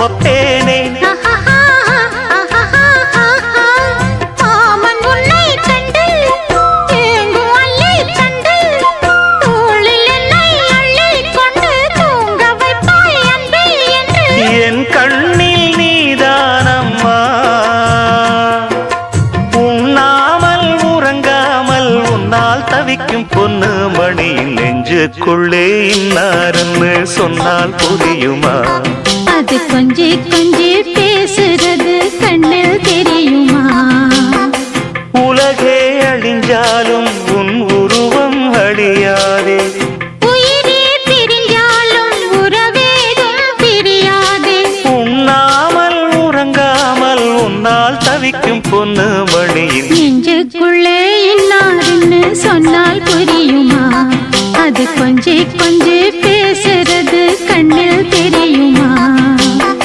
சுமப்பேனே தவிக்கும் பொண்ணு மணி நெஞ்சுக்குள்ளே இன்னாருன்னு சொன்னால் புரியுமா? அது கொஞ்சி கொஞ்சி பேசுறது கண்ணில் தெரியுமா? உலகே அழிஞ்சாலும் உன் உருவம் அழியாதே. உயிரே பிரிஞ்சாலும் உறவேதும் பிரியாதே. உண்ணாமல் உறங்காமல் உன்னால் தவிக்கும் பொண்ணு மணியின். நெஞ்சுக்குள்ளே இன்னாருன்னு சொன்னால் புரியுமா? அது கொஞ்சி கொஞ்சி பேசுறது கண்ணில்